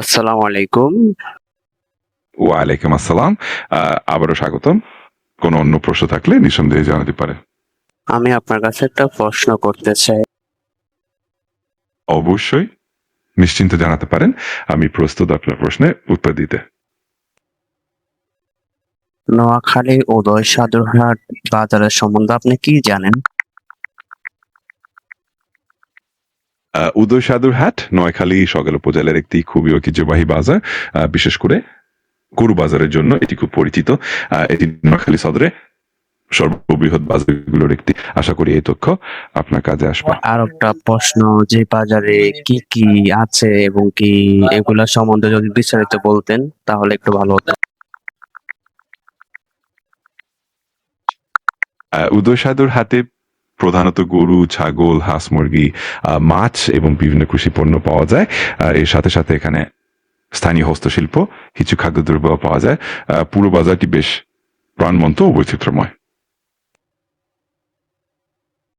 আসসালামু আলাইকুম। ওয়ালাইকুম আসসালাম। আবারও স্বাগতম। কোনো অন্য প্রশ্ন থাকলে নিঃসন্দেহে জানাতে পারে আমি আপনার কাছে একটা প্রশ্ন করতে চাই। অবশ্যই। নিশ্চিন্তে জানাতে পারেন। আমি প্রস্তুত আপনার প্রশ্নে উত্তর দিতে। নোয়াখালী উদয় সাদুরহাট বাজারের সম্বন্ধে আপনি কি জানেন? উদয় সাদুর হাট নয়খালী সকাল উপজেলার একটি খুবই ঐতিহ্যবাহী বাজার বিশেষ করে গরু বাজারের জন্য এটি খুব পরিচিত। এটি নয়খালী সদরে সর্ববৃহৎ বাজারগুলোর একটি আশা করি এই তথ্য আপনার কাজে আসবে। আর একটা প্রশ্ন যে বাজারে কি কি আছে এবং কি এগুলা সম্বন্ধে যদি বিস্তারিত বলতেন তাহলে একটু ভালো হতো। উদয় সাদুর হাটে প্রধানত গরু, ছাগল, হাঁস, মুরগি মাছ এবং বিভিন্ন কৃষি পণ্য পাওয়া যায়। এর সাথে সাথে এখানে স্থানীয় হস্তশিল্প, কিছু খাদ্যদ্রব্য পাওয়া যায়। পুরো বাজারটি বেশ প্রাণবন্ত ও বৈচিত্র্যময়।